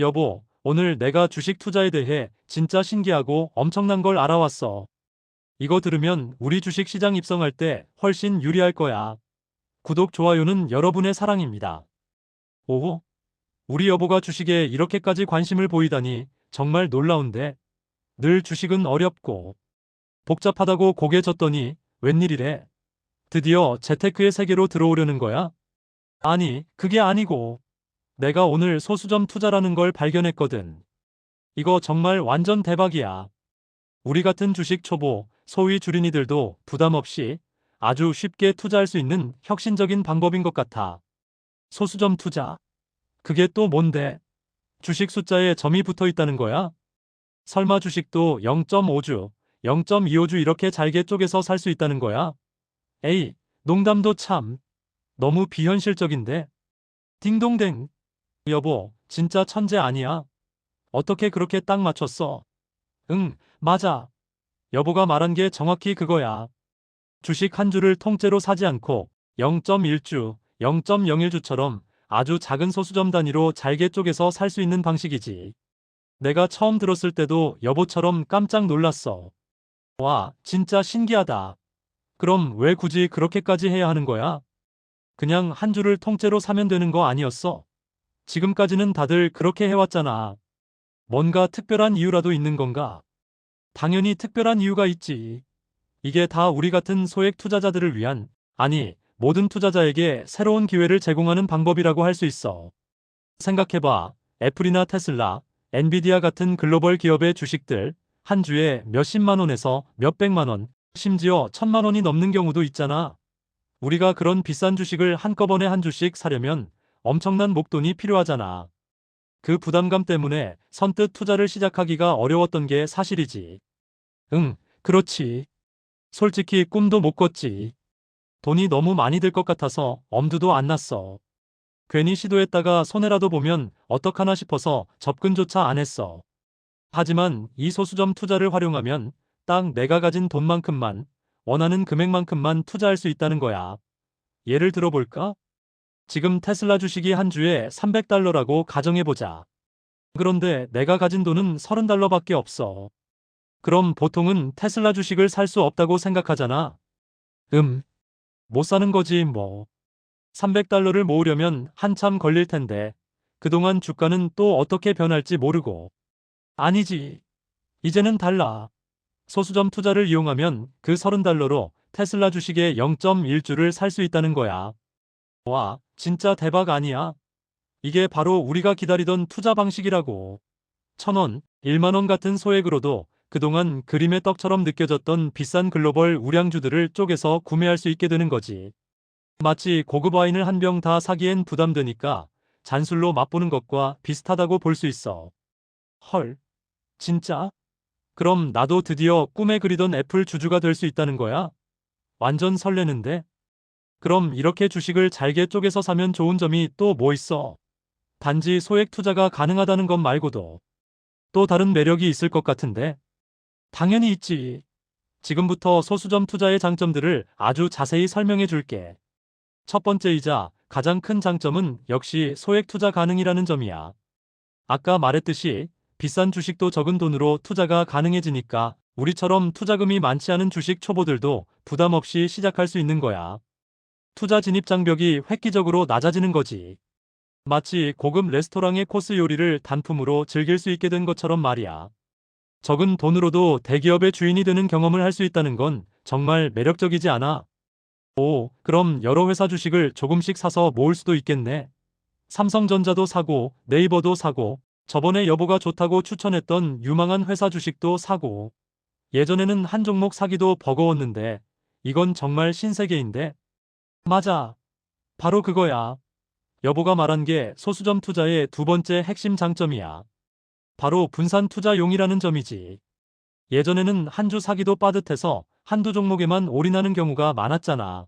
여보, 오늘 내가 주식 투자에 대해 진짜 신기하고 엄청난 걸 알아왔어. 이거 들으면 우리 주식 시장 입성할 때 훨씬 유리할 거야. 구독, 좋아요는 여러분의 사랑입니다. 오호. 우리 여보가 주식에 이렇게까지 관심을 보이다니 정말 놀라운데. 늘 주식은 어렵고 복잡하다고 고개 졌더니 웬일이래. 드디어 재테크의 세계로 들어오려는 거야? 아니, 그게 아니고. 내가 오늘 소수점 투자라는 걸 발견했거든. 이거 정말 완전 대박이야. 우리 같은 주식 초보, 소위 주린이들도 부담 없이 아주 쉽게 투자할 수 있는 혁신적인 방법인 것 같아. 소수점 투자. 그게 또 뭔데? 주식 숫자에 점이 붙어 있다는 거야? 설마 주식도 0.5주, 0.25주 이렇게 잘게 쪼개서 살 수 있다는 거야? 에이, 농담도 참. 너무 비현실적인데? 딩동댕. 여보, 진짜 천재 아니야? 어떻게 그렇게 딱 맞췄어? 응, 맞아. 여보가 말한 게 정확히 그거야. 주식 한 주를 통째로 사지 않고 0.1주, 0.01주처럼 아주 작은 소수점 단위로 잘게 쪼개서 살 수 있는 방식이지. 내가 처음 들었을 때도 여보처럼 깜짝 놀랐어. 와, 진짜 신기하다. 그럼 왜 굳이 그렇게까지 해야 하는 거야? 그냥 한 주를 통째로 사면 되는 거 아니었어? 지금까지는 다들 그렇게 해왔잖아. 뭔가 특별한 이유라도 있는 건가? 당연히 특별한 이유가 있지. 이게 다 우리 같은 소액 투자자들을 위한, 아니, 모든 투자자에게 새로운 기회를 제공하는 방법이라고 할 수 있어. 생각해봐. 애플이나 테슬라, 엔비디아 같은 글로벌 기업의 주식들, 한 주에 몇십만 원에서 몇백만 원, 심지어 천만 원이 넘는 경우도 있잖아. 우리가 그런 비싼 주식을 한꺼번에 한 주씩 사려면 엄청난 목돈이 필요하잖아. 그 부담감 때문에 선뜻 투자를 시작하기가 어려웠던 게 사실이지. 응, 그렇지. 솔직히 꿈도 못 꿨지. 돈이 너무 많이 들 것 같아서 엄두도 안 났어. 괜히 시도했다가 손해라도 보면 어떡하나 싶어서 접근조차 안 했어. 하지만 이 소수점 투자를 활용하면 딱 내가 가진 돈만큼만 원하는 금액만큼만 투자할 수 있다는 거야. 예를 들어볼까? 지금 테슬라 주식이 한 주에 300달러라고 가정해보자. 그런데 내가 가진 돈은 30달러밖에 없어. 그럼 보통은 테슬라 주식을 살 수 없다고 생각하잖아. 음. 못 사는 거지 뭐. 300달러를 모으려면 한참 걸릴 텐데 그동안 주가는 또 어떻게 변할지 모르고. 아니지. 이제는 달라. 소수점 투자를 이용하면 그 30달러로 테슬라 주식의 0.1주를 살 수 있다는 거야. 와, 진짜 대박 아니야? 이게 바로 우리가 기다리던 투자 방식이라고. 천원, 1만원 같은 소액으로도 그동안 그림의 떡처럼 느껴졌던 비싼 글로벌 우량주들을 쪼개서 구매할 수 있게 되는 거지. 마치 고급 와인을 한 병 다 사기엔 부담되니까 잔술로 맛보는 것과 비슷하다고 볼 수 있어. 헐. 진짜? 그럼 나도 드디어 꿈에 그리던 애플 주주가 될 수 있다는 거야? 완전 설레는데? 그럼 이렇게 주식을 잘게 쪼개서 사면 좋은 점이 또 뭐 있어? 단지 소액 투자가 가능하다는 것 말고도 또 다른 매력이 있을 것 같은데? 당연히 있지. 지금부터 소수점 투자의 장점들을 아주 자세히 설명해 줄게. 첫 번째이자 가장 큰 장점은 역시 소액 투자 가능이라는 점이야. 아까 말했듯이 비싼 주식도 적은 돈으로 투자가 가능해지니까 우리처럼 투자금이 많지 않은 주식 초보들도 부담 없이 시작할 수 있는 거야. 투자 진입 장벽이 획기적으로 낮아지는 거지. 마치 고급 레스토랑의 코스 요리를 단품으로 즐길 수 있게 된 것처럼 말이야. 적은 돈으로도 대기업의 주인이 되는 경험을 할 수 있다는 건 정말 매력적이지 않아? 오, 그럼 여러 회사 주식을 조금씩 사서 모을 수도 있겠네. 삼성전자도 사고, 네이버도 사고, 저번에 여보가 좋다고 추천했던 유망한 회사 주식도 사고. 예전에는 한 종목 사기도 버거웠는데, 이건 정말 신세계인데? 맞아. 바로 그거야. 여보가 말한 게 소수점 투자의 두 번째 핵심 장점이야. 바로 분산 투자용이라는 점이지. 예전에는 한 주 사기도 빠듯해서 한두 종목에만 올인하는 경우가 많았잖아.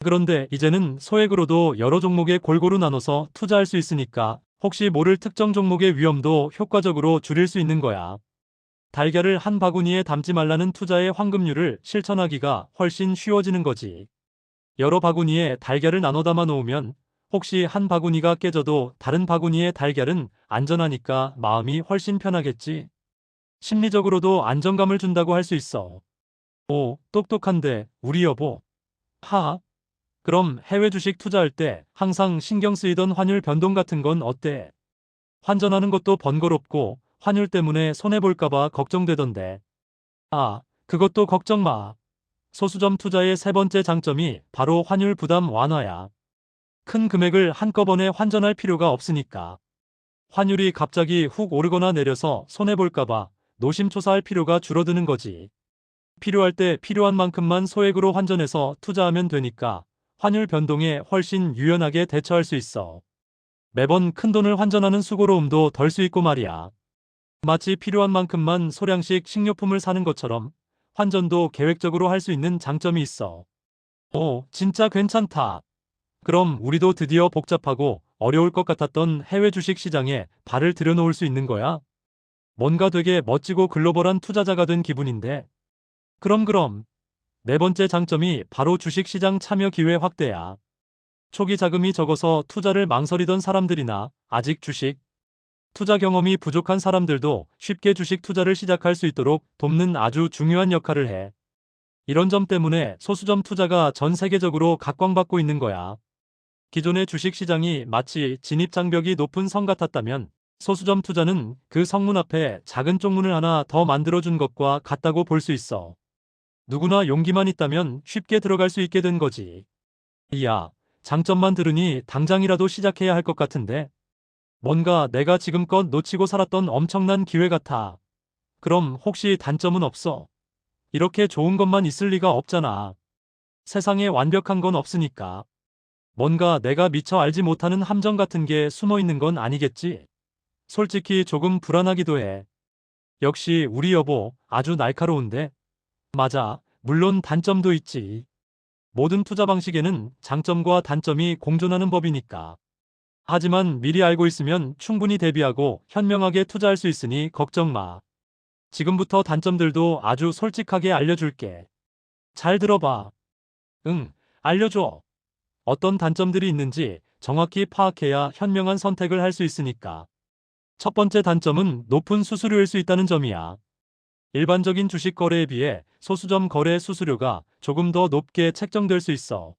그런데 이제는 소액으로도 여러 종목에 골고루 나눠서 투자할 수 있으니까 혹시 모를 특정 종목의 위험도 효과적으로 줄일 수 있는 거야. 달걀을 한 바구니에 담지 말라는 투자의 황금률을 실천하기가 훨씬 쉬워지는 거지. 여러 바구니에 달걀을 나눠 담아 놓으면 혹시 한 바구니가 깨져도 다른 바구니의 달걀은 안전하니까 마음이 훨씬 편하겠지. 심리적으로도 안정감을 준다고 할 수 있어. 오, 똑똑한데, 우리 여보. 하. 그럼 해외 주식 투자할 때 항상 신경 쓰이던 환율 변동 같은 건 어때? 환전하는 것도 번거롭고 환율 때문에 손해볼까봐 걱정되던데. 아, 그것도 걱정 마. 소수점 투자의 세 번째 장점이 바로 환율 부담 완화야. 큰 금액을 한꺼번에 환전할 필요가 없으니까. 환율이 갑자기 훅 오르거나 내려서 손해볼까봐 노심초사할 필요가 줄어드는 거지. 필요할 때 필요한 만큼만 소액으로 환전해서 투자하면 되니까 환율 변동에 훨씬 유연하게 대처할 수 있어. 매번 큰 돈을 환전하는 수고로움도 덜 수 있고 말이야. 마치 필요한 만큼만 소량씩 식료품을 사는 것처럼 환전도 계획적으로 할 수 있는 장점이 있어. 오, 진짜 괜찮다. 그럼 우리도 드디어 복잡하고 어려울 것 같았던 해외 주식 시장에 발을 들여놓을 수 있는 거야? 뭔가 되게 멋지고 글로벌한 투자자가 된 기분인데. 그럼 그럼. 네 번째 장점이 바로 주식 시장 참여 기회 확대야. 초기 자금이 적어서 투자를 망설이던 사람들이나 아직 주식, 투자 경험이 부족한 사람들도 쉽게 주식 투자를 시작할 수 있도록 돕는 아주 중요한 역할을 해. 이런 점 때문에 소수점 투자가 전 세계적으로 각광받고 있는 거야. 기존의 주식 시장이 마치 진입 장벽이 높은 성 같았다면 소수점 투자는 그 성문 앞에 작은 쪽문을 하나 더 만들어준 것과 같다고 볼 수 있어. 누구나 용기만 있다면 쉽게 들어갈 수 있게 된 거지. 이야, 장점만 들으니 당장이라도 시작해야 할 것 같은데. 뭔가 내가 지금껏 놓치고 살았던 엄청난 기회 같아. 그럼 혹시 단점은 없어? 이렇게 좋은 것만 있을 리가 없잖아. 세상에 완벽한 건 없으니까. 뭔가 내가 미처 알지 못하는 함정 같은 게 숨어 있는 건 아니겠지? 솔직히 조금 불안하기도 해. 역시 우리 여보 아주 날카로운데? 맞아. 물론 단점도 있지. 모든 투자 방식에는 장점과 단점이 공존하는 법이니까. 하지만 미리 알고 있으면 충분히 대비하고 현명하게 투자할 수 있으니 걱정 마. 지금부터 단점들도 아주 솔직하게 알려줄게. 잘 들어봐. 응, 알려줘. 어떤 단점들이 있는지 정확히 파악해야 현명한 선택을 할 수 있으니까. 첫 번째 단점은 높은 수수료일 수 있다는 점이야. 일반적인 주식 거래에 비해 소수점 거래 수수료가 조금 더 높게 책정될 수 있어.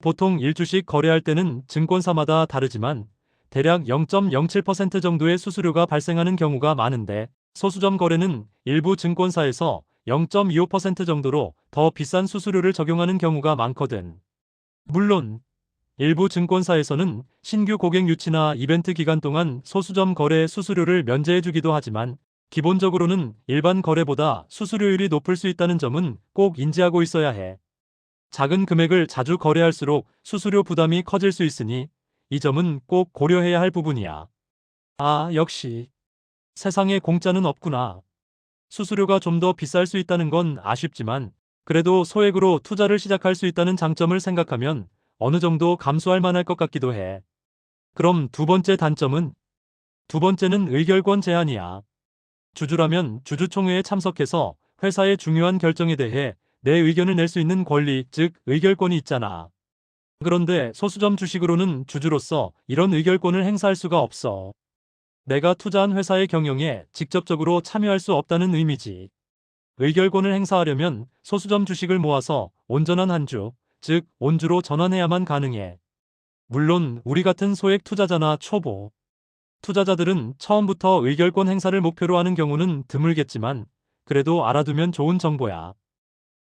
보통 1주식 거래할 때는 증권사마다 다르지만 대략 0.07% 정도의 수수료가 발생하는 경우가 많은데 소수점 거래는 일부 증권사에서 0.25% 정도로 더 비싼 수수료를 적용하는 경우가 많거든. 물론 일부 증권사에서는 신규 고객 유치나 이벤트 기간 동안 소수점 거래 수수료를 면제해 주기도 하지만 기본적으로는 일반 거래보다 수수료율이 높을 수 있다는 점은 꼭 인지하고 있어야 해. 작은 금액을 자주 거래할수록 수수료 부담이 커질 수 있으니 이 점은 꼭 고려해야 할 부분이야. 아, 역시. 세상에 공짜는 없구나. 수수료가 좀 더 비쌀 수 있다는 건 아쉽지만 그래도 소액으로 투자를 시작할 수 있다는 장점을 생각하면 어느 정도 감수할 만할 것 같기도 해. 그럼 두 번째 단점은? 두 번째는 의결권 제한이야. 주주라면 주주총회에 참석해서 회사의 중요한 결정에 대해 내 의견을 낼 수 있는 권리, 즉 의결권이 있잖아. 그런데 소수점 주식으로는 주주로서 이런 의결권을 행사할 수가 없어. 내가 투자한 회사의 경영에 직접적으로 참여할 수 없다는 의미지. 의결권을 행사하려면 소수점 주식을 모아서 온전한 한 주, 즉 온주로 전환해야만 가능해. 물론 우리 같은 소액 투자자나 초보 투자자들은 처음부터 의결권 행사를 목표로 하는 경우는 드물겠지만 그래도 알아두면 좋은 정보야.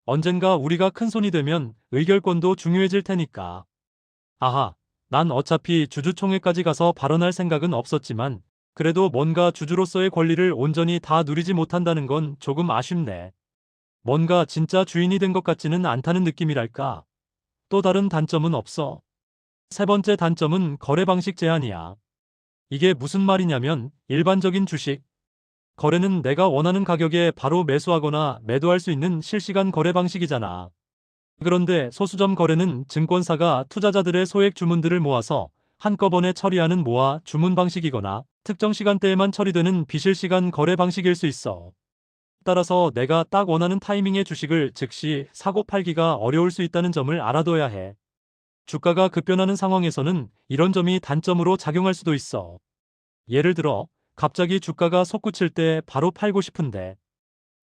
언젠가 우리가 큰 손이 되면 의결권도 중요해질 테니까. 아하, 난 어차피 주주총회까지 가서 발언할 생각은 없었지만 그래도 뭔가 주주로서의 권리를 온전히 다 누리지 못한다는 건 조금 아쉽네. 뭔가 진짜 주인이 된 것 같지는 않다는 느낌이랄까. 또 다른 단점은 없어. 세 번째 단점은 거래 방식 제한이야. 이게 무슨 말이냐면 일반적인 주식, 거래는 내가 원하는 가격에 바로 매수하거나 매도할 수 있는 실시간 거래 방식이잖아. 그런데 소수점 거래는 증권사가 투자자들의 소액 주문들을 모아서 한꺼번에 처리하는 모아 주문 방식이거나 특정 시간대에만 처리되는 비실시간 거래 방식일 수 있어. 따라서 내가 딱 원하는 타이밍의 주식을 즉시 사고 팔기가 어려울 수 있다는 점을 알아둬야 해. 주가가 급변하는 상황에서는 이런 점이 단점으로 작용할 수도 있어. 예를 들어, 갑자기 주가가 솟구칠 때 바로 팔고 싶은데,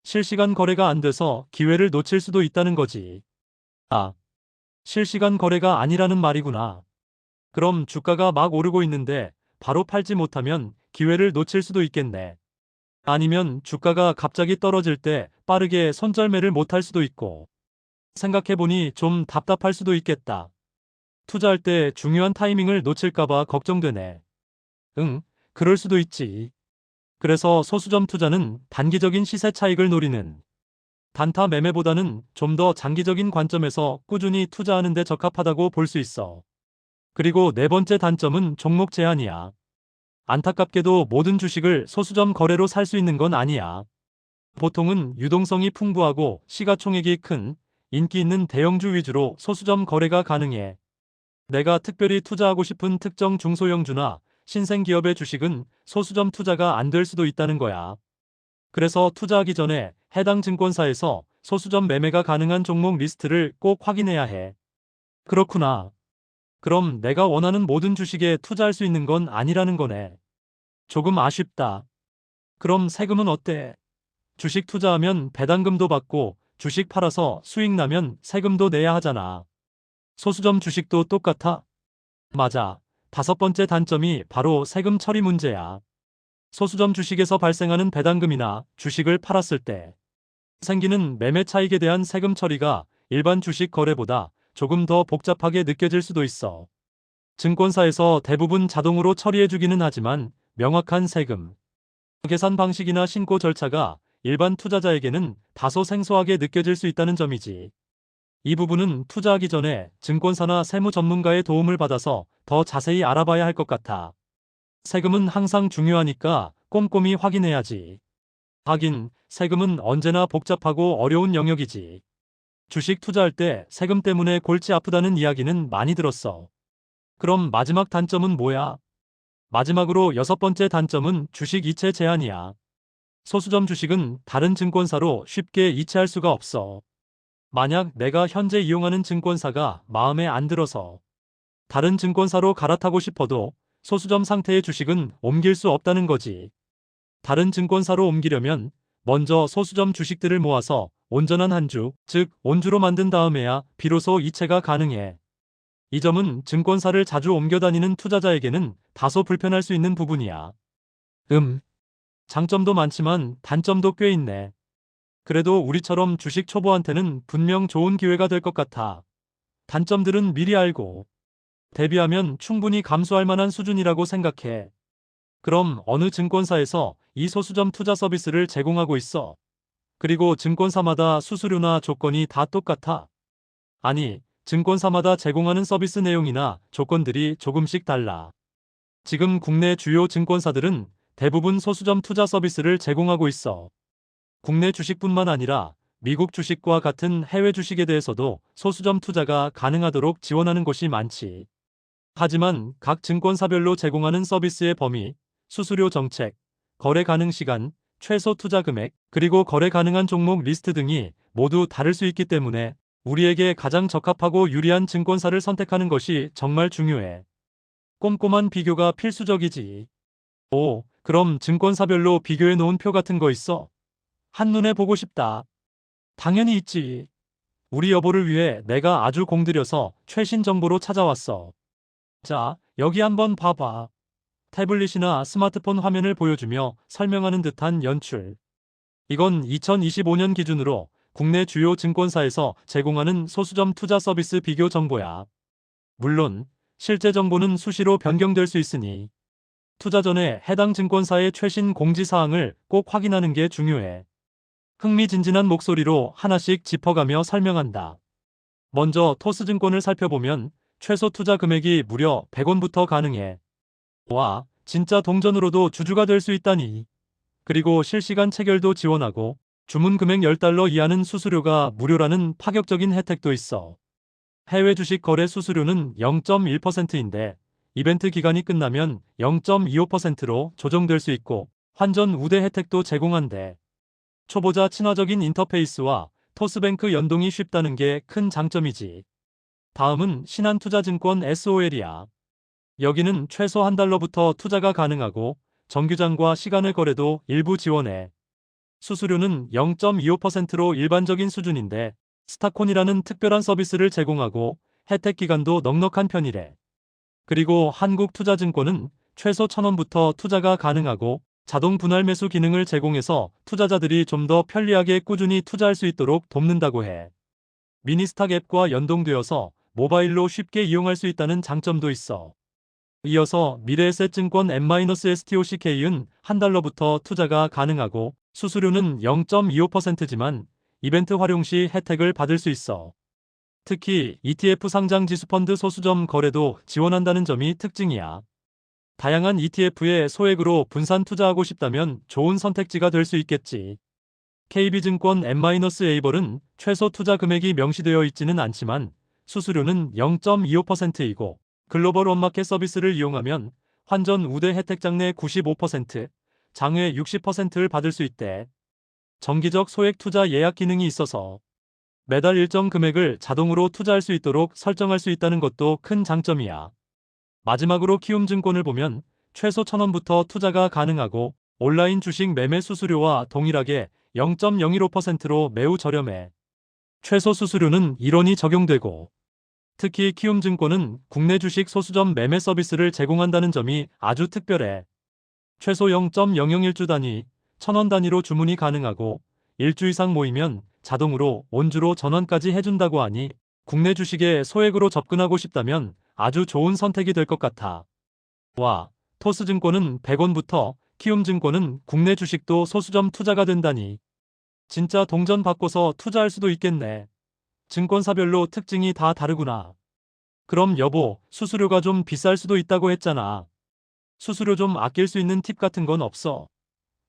실시간 거래가 안 돼서 기회를 놓칠 수도 있다는 거지. 아, 실시간 거래가 아니라는 말이구나. 그럼 주가가 막 오르고 있는데 바로 팔지 못하면 기회를 놓칠 수도 있겠네. 아니면 주가가 갑자기 떨어질 때 빠르게 손절매를 못할 수도 있고. 생각해보니 좀 답답할 수도 있겠다. 투자할 때 중요한 타이밍을 놓칠까봐 걱정되네. 응, 그럴 수도 있지. 그래서 소수점 투자는 단기적인 시세 차익을 노리는 단타 매매보다는 좀 더 장기적인 관점에서 꾸준히 투자하는 데 적합하다고 볼 수 있어. 그리고 네 번째 단점은 종목 제한이야. 안타깝게도 모든 주식을 소수점 거래로 살 수 있는 건 아니야. 보통은 유동성이 풍부하고 시가총액이 큰 인기 있는 대형주 위주로 소수점 거래가 가능해. 내가 특별히 투자하고 싶은 특정 중소형주나 신생기업의 주식은 소수점 투자가 안 될 수도 있다는 거야. 그래서 투자하기 전에 해당 증권사에서 소수점 매매가 가능한 종목 리스트를 꼭 확인해야 해. 그렇구나. 그럼 내가 원하는 모든 주식에 투자할 수 있는 건 아니라는 거네. 조금 아쉽다. 그럼 세금은 어때? 주식 투자하면 배당금도 받고 주식 팔아서 수익 나면 세금도 내야 하잖아. 소수점 주식도 똑같아? 맞아. 다섯 번째 단점이 바로 세금 처리 문제야. 소수점 주식에서 발생하는 배당금이나 주식을 팔았을 때 생기는 매매 차익에 대한 세금 처리가 일반 주식 거래보다 조금 더 복잡하게 느껴질 수도 있어. 증권사에서 대부분 자동으로 처리해주기는 하지만 명확한 세금, 계산 방식이나 신고 절차가 일반 투자자에게는 다소 생소하게 느껴질 수 있다는 점이지. 이 부분은 투자하기 전에 증권사나 세무 전문가의 도움을 받아서 더 자세히 알아봐야 할 것 같아. 세금은 항상 중요하니까 꼼꼼히 확인해야지. 하긴 세금은 언제나 복잡하고 어려운 영역이지. 주식 투자할 때 세금 때문에 골치 아프다는 이야기는 많이 들었어. 그럼 마지막 단점은 뭐야? 마지막으로 여섯 번째 단점은 주식 이체 제한이야. 소수점 주식은 다른 증권사로 쉽게 이체할 수가 없어. 만약 내가 현재 이용하는 증권사가 마음에 안 들어서 다른 증권사로 갈아타고 싶어도 소수점 상태의 주식은 옮길 수 없다는 거지. 다른 증권사로 옮기려면 먼저 소수점 주식들을 모아서 온전한 한 주, 즉 온주로 만든 다음에야 비로소 이체가 가능해. 이 점은 증권사를 자주 옮겨 다니는 투자자에게는 다소 불편할 수 있는 부분이야. 음. 장점도 많지만 단점도 꽤 있네. 그래도 우리처럼 주식 초보한테는 분명 좋은 기회가 될 것 같아. 단점들은 미리 알고 대비하면 충분히 감수할 만한 수준이라고 생각해. 그럼 어느 증권사에서 이 소수점 투자 서비스를 제공하고 있어? 그리고 증권사마다 수수료나 조건이 다 똑같아? 아니, 증권사마다 제공하는 서비스 내용이나 조건들이 조금씩 달라. 지금 국내 주요 증권사들은 대부분 소수점 투자 서비스를 제공하고 있어. 국내 주식뿐만 아니라 미국 주식과 같은 해외 주식에 대해서도 소수점 투자가 가능하도록 지원하는 곳이 많지. 하지만 각 증권사별로 제공하는 서비스의 범위, 수수료 정책, 거래 가능 시간, 최소 투자 금액, 그리고 거래 가능한 종목 리스트 등이 모두 다를 수 있기 때문에 우리에게 가장 적합하고 유리한 증권사를 선택하는 것이 정말 중요해. 꼼꼼한 비교가 필수적이지. 오, 그럼 증권사별로 비교해 놓은 표 같은 거 있어? 한눈에 보고 싶다. 당연히 있지. 우리 여보를 위해 내가 아주 공들여서 최신 정보로 찾아왔어. 자, 여기 한번 봐봐. 태블릿이나 스마트폰 화면을 보여주며 설명하는 듯한 연출. 이건 2025년 기준으로 국내 주요 증권사에서 제공하는 소수점 투자 서비스 비교 정보야. 물론 실제 정보는 수시로 변경될 수 있으니 투자 전에 해당 증권사의 최신 공지 사항을 꼭 확인하는 게 중요해. 흥미진진한 목소리로 하나씩 짚어가며 설명한다. 먼저 토스증권을 살펴보면 최소 투자 금액이 무려 100원부터 가능해. 와, 진짜 동전으로도 주주가 될 수 있다니. 그리고 실시간 체결도 지원하고 주문 금액 10달러 이하는 수수료가 무료라는 파격적인 혜택도 있어. 해외 주식 거래 수수료는 0.1%인데 이벤트 기간이 끝나면 0.25%로 조정될 수 있고 환전 우대 혜택도 제공한대. 초보자 친화적인 인터페이스와 토스뱅크 연동이 쉽다는 게 큰 장점이지. 다음은 신한투자증권 SOL이야. 여기는 최소 한 달러부터 투자가 가능하고 정규장과 시간을 거래도 일부 지원해. 수수료는 0.25%로 일반적인 수준인데 스타콘이라는 특별한 서비스를 제공하고 혜택 기간도 넉넉한 편이래. 그리고 한국투자증권은 최소 1000원부터 투자가 가능하고 자동 분할 매수 기능을 제공해서 투자자들이 좀 더 편리하게 꾸준히 투자할 수 있도록 돕는다고 해. 미니스탁 앱과 연동되어서 모바일로 쉽게 이용할 수 있다는 장점도 있어. 이어서 미래에셋증권 M-STOCK은 한 달러부터 투자가 가능하고 수수료는 0.25%지만 이벤트 활용 시 혜택을 받을 수 있어. 특히 ETF 상장 지수펀드 소수점 거래도 지원한다는 점이 특징이야. 다양한 ETF에 소액으로 분산 투자하고 싶다면 좋은 선택지가 될 수 있겠지. KB증권 M-에이벌은 최소 투자 금액이 명시되어 있지는 않지만 수수료는 0.25%이고 글로벌 원마켓 서비스를 이용하면 환전 우대 혜택 장내 95%, 장외 60%를 받을 수 있대. 정기적 소액 투자 예약 기능이 있어서 매달 일정 금액을 자동으로 투자할 수 있도록 설정할 수 있다는 것도 큰 장점이야. 마지막으로 키움증권을 보면 최소 1000원부터 투자가 가능하고 온라인 주식 매매 수수료와 동일하게 0.015%로 매우 저렴해. 최소 수수료는 1원이 적용되고 특히 키움증권은 국내 주식 소수점 매매 서비스를 제공한다는 점이 아주 특별해. 최소 0.001주 단위, 1000원 단위로 주문이 가능하고 1주 이상 모이면 자동으로 온주로 전환까지 해준다고 하니 국내 주식에 소액으로 접근하고 싶다면 아주 좋은 선택이 될 것 같아. 와, 토스증권은 100원부터 키움증권은 국내 주식도 소수점 투자가 된다니. 진짜 동전 바꿔서 투자할 수도 있겠네. 증권사별로 특징이 다 다르구나. 그럼 여보, 수수료가 좀 비쌀 수도 있다고 했잖아. 수수료 좀 아낄 수 있는 팁 같은 건 없어.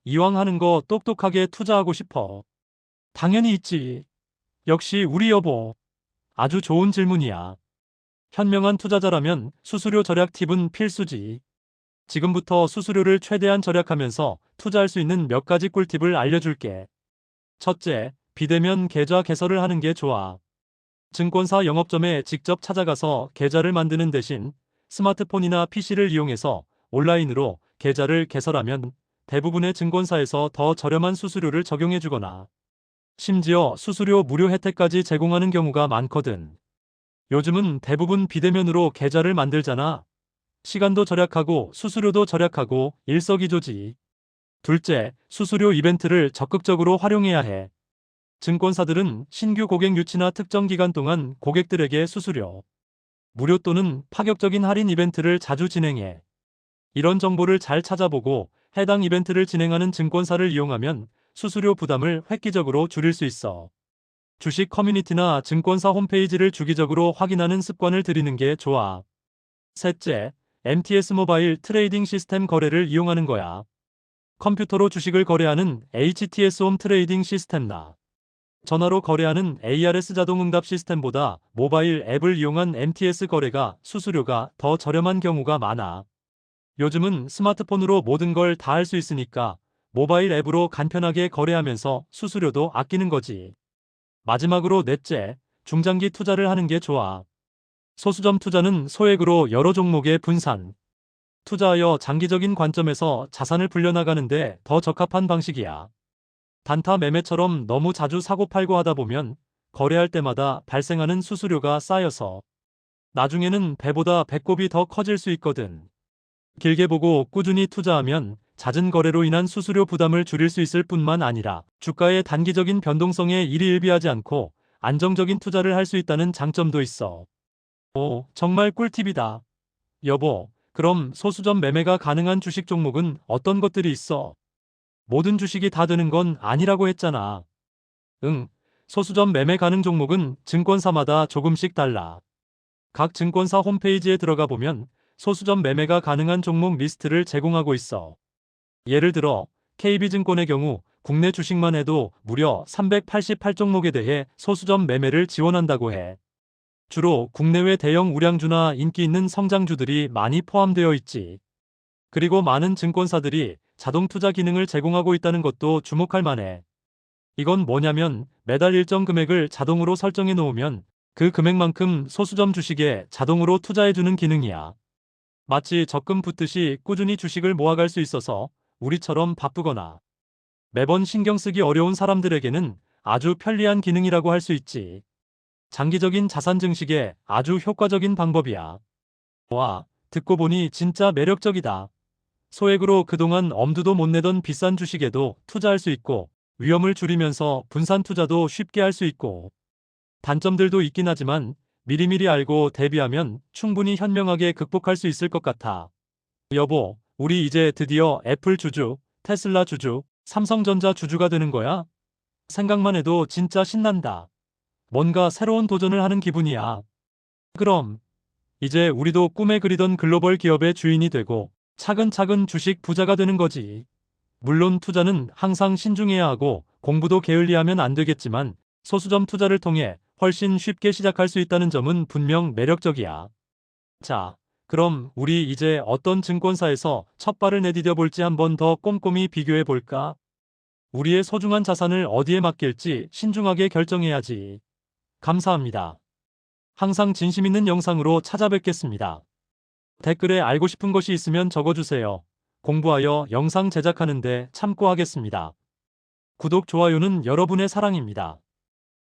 이왕 하는 거 똑똑하게 투자하고 싶어. 당연히 있지. 역시 우리 여보. 아주 좋은 질문이야. 현명한 투자자라면 수수료 절약 팁은 필수지. 지금부터 수수료를 최대한 절약하면서 투자할 수 있는 몇 가지 꿀팁을 알려줄게. 첫째, 비대면 계좌 개설을 하는 게 좋아. 증권사 영업점에 직접 찾아가서 계좌를 만드는 대신 스마트폰이나 PC를 이용해서 온라인으로 계좌를 개설하면 대부분의 증권사에서 더 저렴한 수수료를 적용해 주거나 심지어 수수료 무료 혜택까지 제공하는 경우가 많거든. 요즘은 대부분 비대면으로 계좌를 만들잖아. 시간도 절약하고 수수료도 절약하고 일석이조지. 둘째, 수수료 이벤트를 적극적으로 활용해야 해. 증권사들은 신규 고객 유치나 특정 기간 동안 고객들에게 수수료, 무료 또는 파격적인 할인 이벤트를 자주 진행해. 이런 정보를 잘 찾아보고 해당 이벤트를 진행하는 증권사를 이용하면 수수료 부담을 획기적으로 줄일 수 있어. 주식 커뮤니티나 증권사 홈페이지를 주기적으로 확인하는 습관을 들이는 게 좋아. 셋째, MTS 모바일 트레이딩 시스템 거래를 이용하는 거야. 컴퓨터로 주식을 거래하는 HTS 홈 트레이딩 시스템나 전화로 거래하는 ARS 자동응답 시스템보다 모바일 앱을 이용한 MTS 거래가 수수료가 더 저렴한 경우가 많아. 요즘은 스마트폰으로 모든 걸 다 할 수 있으니까 모바일 앱으로 간편하게 거래하면서 수수료도 아끼는 거지. 마지막으로 넷째, 중장기 투자를 하는 게 좋아. 소수점 투자는 소액으로 여러 종목의 분산. 투자하여 장기적인 관점에서 자산을 불려나가는데 더 적합한 방식이야. 단타 매매처럼 너무 자주 사고 팔고 하다 보면 거래할 때마다 발생하는 수수료가 쌓여서 나중에는 배보다 배꼽이 더 커질 수 있거든. 길게 보고 꾸준히 투자하면 잦은 거래로 인한 수수료 부담을 줄일 수 있을 뿐만 아니라 주가의 단기적인 변동성에 일희일비하지 않고 안정적인 투자를 할 수 있다는 장점도 있어. 오, 정말 꿀팁이다. 여보, 그럼 소수점 매매가 가능한 주식 종목은 어떤 것들이 있어? 모든 주식이 다 되는 건 아니라고 했잖아. 응, 소수점 매매 가능 종목은 증권사마다 조금씩 달라. 각 증권사 홈페이지에 들어가 보면 소수점 매매가 가능한 종목 리스트를 제공하고 있어. 예를 들어 KB증권의 경우 국내 주식만 해도 무려 388종목에 대해 소수점 매매를 지원한다고 해. 주로 국내외 대형 우량주나 인기 있는 성장주들이 많이 포함되어 있지. 그리고 많은 증권사들이 자동 투자 기능을 제공하고 있다는 것도 주목할 만해. 이건 뭐냐면 매달 일정 금액을 자동으로 설정해 놓으면 그 금액만큼 소수점 주식에 자동으로 투자해주는 기능이야. 마치 적금 붙듯이 꾸준히 주식을 모아갈 수 있어서 우리처럼 바쁘거나 매번 신경 쓰기 어려운 사람들에게는 아주 편리한 기능이라고 할 수 있지. 장기적인 자산 증식에 아주 효과적인 방법이야. 와, 듣고 보니 진짜 매력적이다. 소액으로 그동안 엄두도 못 내던 비싼 주식에도 투자할 수 있고 위험을 줄이면서 분산 투자도 쉽게 할 수 있고 단점들도 있긴 하지만 미리미리 알고 대비하면 충분히 현명하게 극복할 수 있을 것 같아. 여보, 우리 이제 드디어 애플 주주, 테슬라 주주, 삼성전자 주주가 되는 거야? 생각만 해도 진짜 신난다. 뭔가 새로운 도전을 하는 기분이야. 그럼 이제 우리도 꿈에 그리던 글로벌 기업의 주인이 되고 차근차근 주식 부자가 되는 거지. 물론 투자는 항상 신중해야 하고 공부도 게을리하면 안 되겠지만 소수점 투자를 통해 훨씬 쉽게 시작할 수 있다는 점은 분명 매력적이야. 자, 그럼 우리 이제 어떤 증권사에서 첫 발을 내디뎌 볼지 한번 더 꼼꼼히 비교해 볼까? 우리의 소중한 자산을 어디에 맡길지 신중하게 결정해야지. 감사합니다. 항상 진심 있는 영상으로 찾아뵙겠습니다. 댓글에 알고 싶은 것이 있으면 적어주세요. 공부하여 영상 제작하는데 참고하겠습니다. 구독, 좋아요는 여러분의 사랑입니다.